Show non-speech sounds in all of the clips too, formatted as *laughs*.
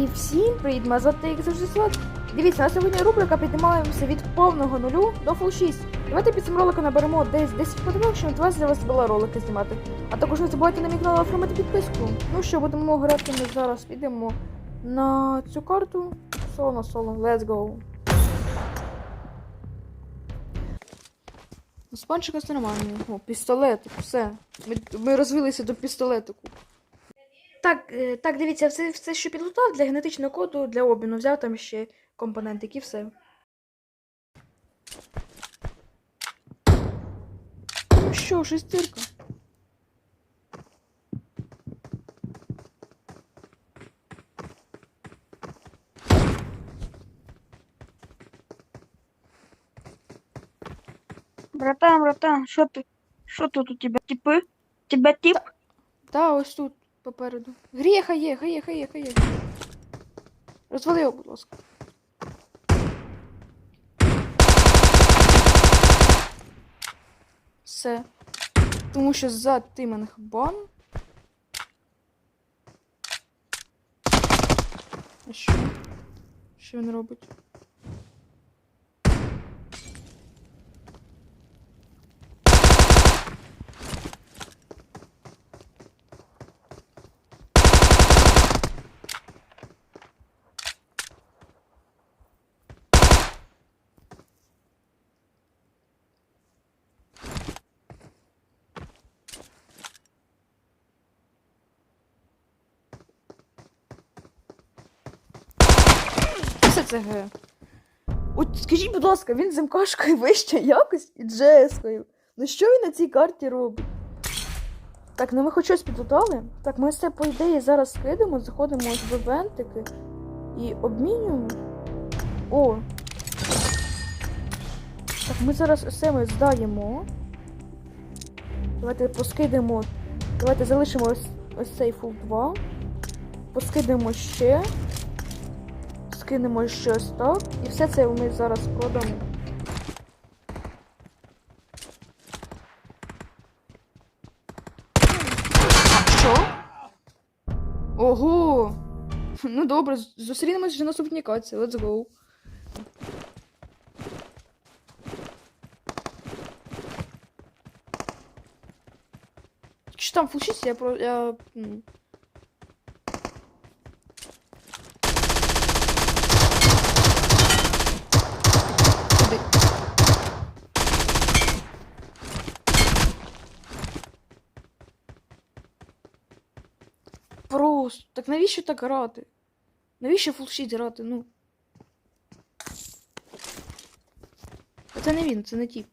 І всім привіт, звати як завжди Слад. Дивіться, на сьогодні рубрика піднімаємося від повного нулю до фул 6. Давайте під цим роликом наберемо десь 10 подобок, щоб вас для вас була ролики знімати. А також не забувайте на мій канал оформити підписку. Ну що, будемо грати, ми зараз підемо на цю карту. Соло на соло, let's go. З панчика все нормально. О, пістолетик, все. Ми, ми розвилися до пістолетику. Так, е, так, дивіться, все, все, що підготував для генетичного коду для обміну. Взяв там ще компонентики і все. Ну що, шестірка. Братан, братан, що ти? Що тут у тебе? Типи? Тебе тип? Та, ось тут, попереду. Гріє, хай є, хай є, хай є. Розвали його, будь ласка. Все. Тому що за тиминг бан. А що? Що він робить? Все це Г. От скажіть, будь ласка, він з МКшкою вище якось і Джескою. Ну що він на цій карті робить? Так, ну ми хоч щось підготували. Так, ми все по ідеї зараз скидемо, заходимо ось в івентики і обмінюємо. О! Так, ми зараз все ми здаємо. Давайте поскидемо. Давайте залишимо ось, ось цей фул 2. Поскидемо ще скинемо щось так. І все це ми зараз продамо. Що? Ого! Ну добре, зустрінемось вже на наступній каці. Let's go. Чи там фучиться, я про. Я... м. Туди. Просто. Так навіщо так грати? Навіщо фулшіт грати? Ну. Це не він, це не тіп.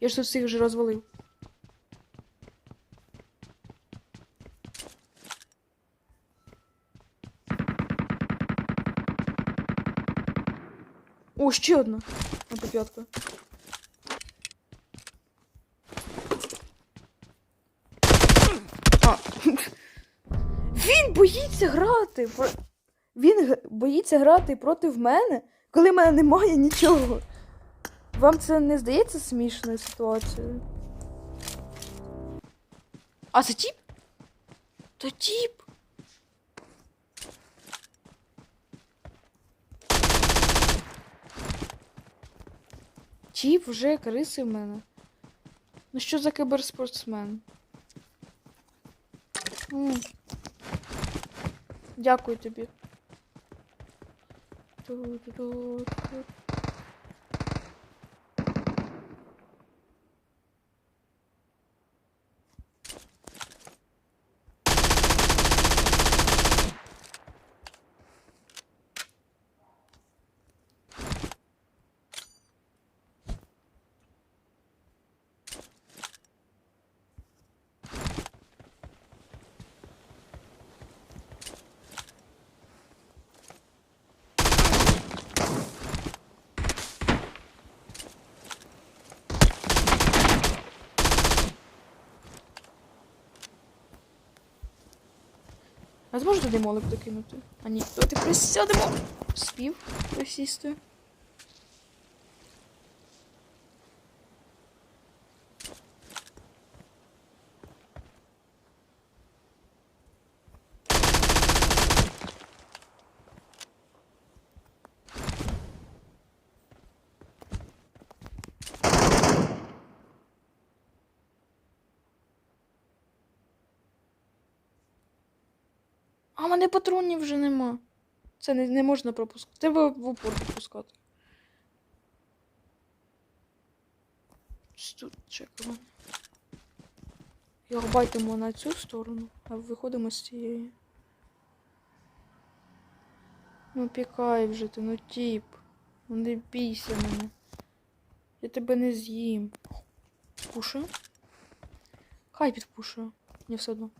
Я ж тут всіх вже розвалив. О, ще одна. Одна п'ятка. А. Він боїться грати. Він боїться грати проти мене, коли в мене немає нічого. Вам це не здається смішною ситуацією? А це тіп? То тіп. Тіп вже крисив мене. Ну що за киберспортсмен? Дякую тобі. А зможу туди молик докинути? А ні, давайте присядемо. Спів присісти. А мене патронів вже нема. Це не, не можна пропускати. Треба в упор пропускати. Тут чекаємо. Його байтимо на цю сторону, а виходимо з цієї. Ну пікай вже ти, ну тіп. Ну не бійся мене. Я тебе не з'їм. Пушую? Хай підпушую. Мені все одно.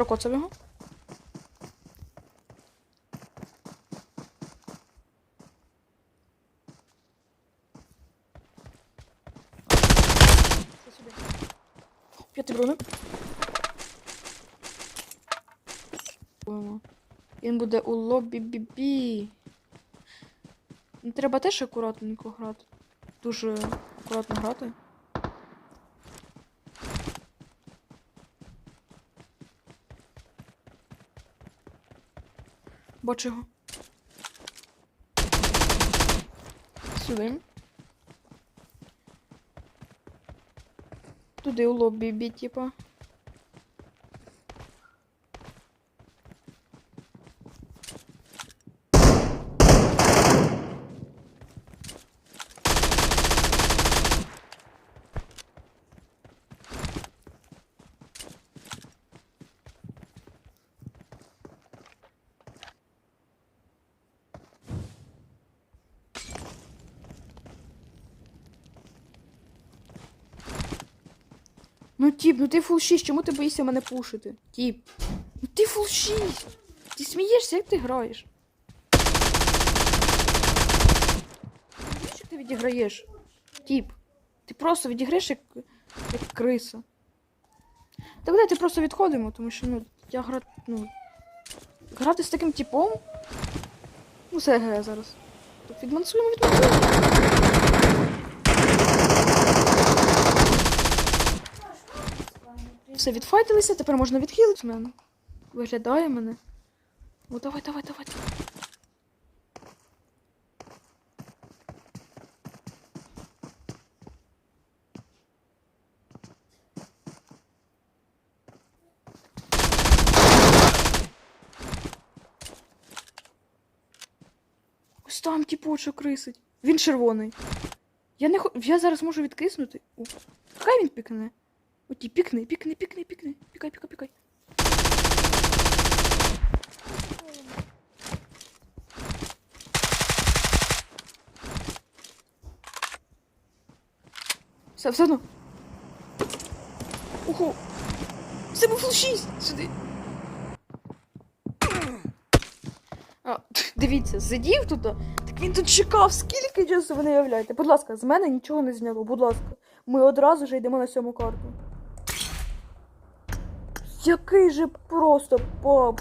Прокоцав його. П'ятий броник. Він буде у лобі бібі. Ну, Треба теж акуратненько грати. Дуже акуратно грати. Бачу його. Сюди. Туди у лобі бі, типа. Ну, тіп, ну ти фул 6, чому ти боїшся мене пушити? Тіп. Ну ти фул 6. Ти смієшся, як ти граєш? Як ти відіграєш? Тіп. Ти просто відіграєш як, як криса. Так давайте просто відходимо, тому що ну, я гра... ну, грати з таким типом. Ну, це ГГ зараз. Так, відмансуємо, відмансуємо. Все, відфайтилися, тепер можна відхилити мене. Виглядає мене. О, давай, давай, давай. давай. Ось там тіпочок рисить. Він червоний. Я не хо... Я зараз можу відкиснути. О, хай він пікне. Оті, пікни, пікни, пікни, пікни. Пікай, пікай, пікай. Все, все одно. Ого. Це був фул 6. Сюди. А, *laughs* дивіться, сидів тут, так він тут чекав, скільки часу ви не уявляєте. Будь ласка, з мене нічого не зняло, будь ласка. Ми одразу ж йдемо на сьому карту. Який же просто пап.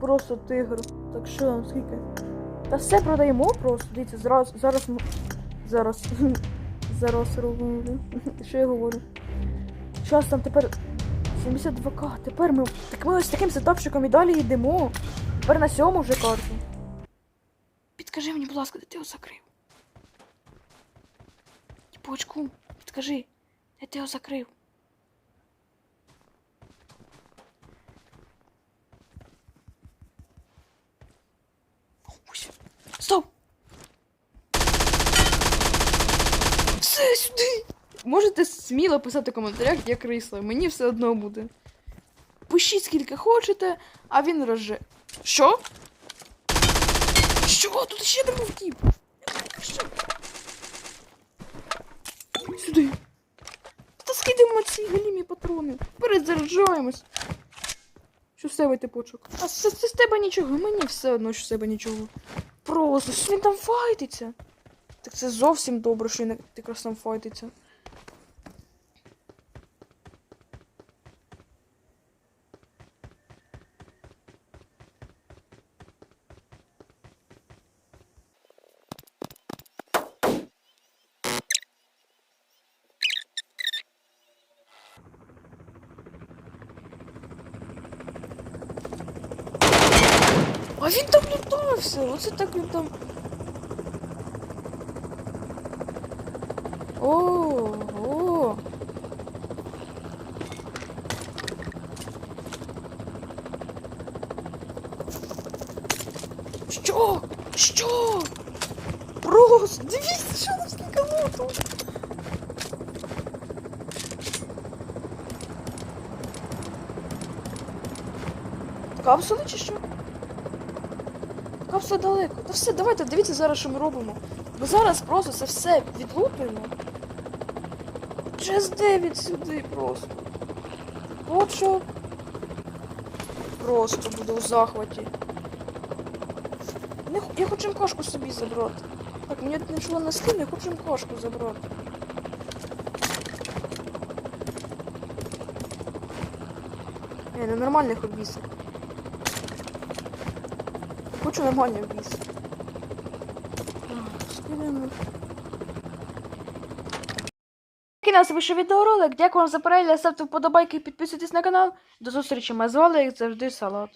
Просто тигр. Так що, скільки? Та все продаємо просто. Дивіться, зараз. Зараз. Зараз. *laughs* Зараз робимо. *laughs* Що я говорю? Щас там тепер 72к. Тепер ми. Так ми ось таким сетапчиком і далі йдемо. Тепер на сьому вже карту. Підкажи мені, будь ласка, де ти його закрив? Тіпочку, підкажи, де ти його закрив? Ось. Стоп! Все сюди! Можете сміло писати в коментарях, як рисла. Мені все одно буде. Пишіть скільки хочете, а він розже. Що? Що? Тут ще не був тіп. Сюди. Та скидаємо ці галімі патрони. Перезаряджаємось. Що з тебе типочок? А з тебе нічого, мені все одно, що з тебе нічого. Просто що він там файтиться. Так це зовсім добре, що він якраз там файтиться. А він там лутався. Оце так він О, о. Що? Що? Просто дивіться, що нас скільки луту! Капсули чи що? Капсула далеко. Та все, давайте дивіться зараз, що ми робимо. Бо зараз просто це все відлутуємо. Через 9 сюди просто. От що. Просто буде у захваті. Не, я хочу МКшку собі забрати. Так, мені нічого не скине, я хочу МКшку забрати. Не, ненормальних обісів. Хочу нормальний обіс. Скинемо. Нас вийшов відеоролик. Дякую вам за перегляд. Ставте вподобайки і підписуйтесь на канал. До зустрічі. Ми з вами, як завжди, салат.